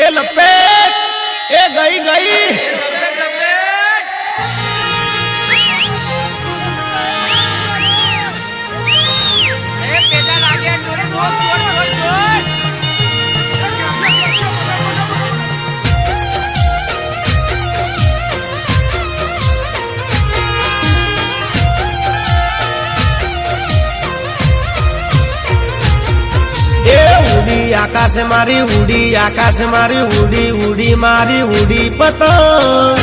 એ ઉડી, આકાશે મારી ઉડી, આકાશ મારી ઉડી ઉડી મારી ઉડી પતંગ.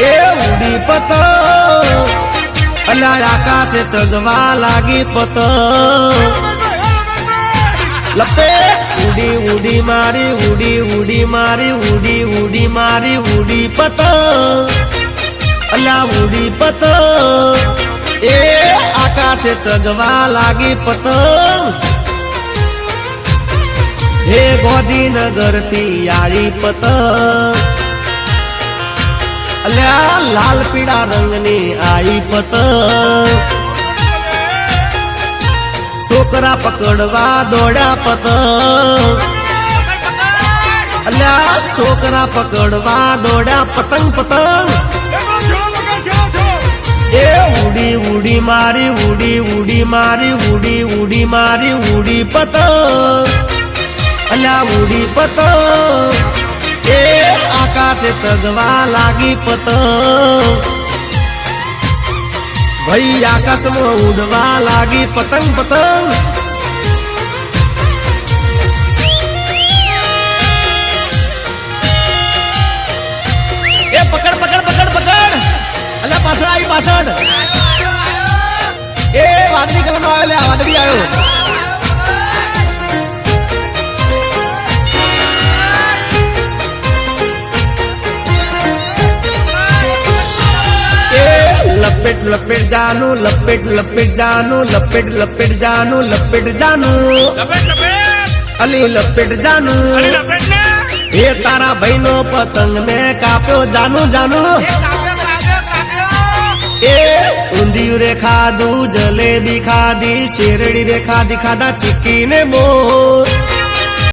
એ ઉડી પતંગ. અલા આકાશે ચગવા લાગી પતંગ. લપે, ઉડી ઉડી મારી ઉડી ઉડી મારી ઉડી ઉડી મારી ઉડી પતંગ. અલા ઉડી પતંગ. એ આકાશે ચગવા લાગી પતંગ. હે ગોધીનગરથી યારી પતંગ. અલ્યા, લાલ પીળા રંગની આઈ પતંગ. છોકરા પકડવા દોડ્યા પતંગ. અલ્યા, છોકરા પકડવા દોડ્યા પતંગ પતંગ. એ ઉડી ઉડી મારી, ઉડી ઉડી મારી, ઉડી ઉડી મારી, ઉડી પતંગ. અલ્યા ઉડી પતંગ. એ આકાશે ચગવા લાગી પતંગ. ભાઈ આકાશમાં ઉડવા લાગી પતંગ પતંગ. એ પકડ પકડ પકડ પકડ. અલ્યા પાછળ આવી, પાછળ. લપેટ જાનું લપેટ લપેટ જાનું લપેટ લપેટ જાનું લપેટ જાનું. અલી લપેટ જાનું. એ તારા ભાઈ નો પતંગ ને કાપ્યો જાનું જાનું. એ ઊંધિયું રે ખાધું જલેબી ખાધી શેરડી રે ખાધી ખાધા ચીકી ને મોર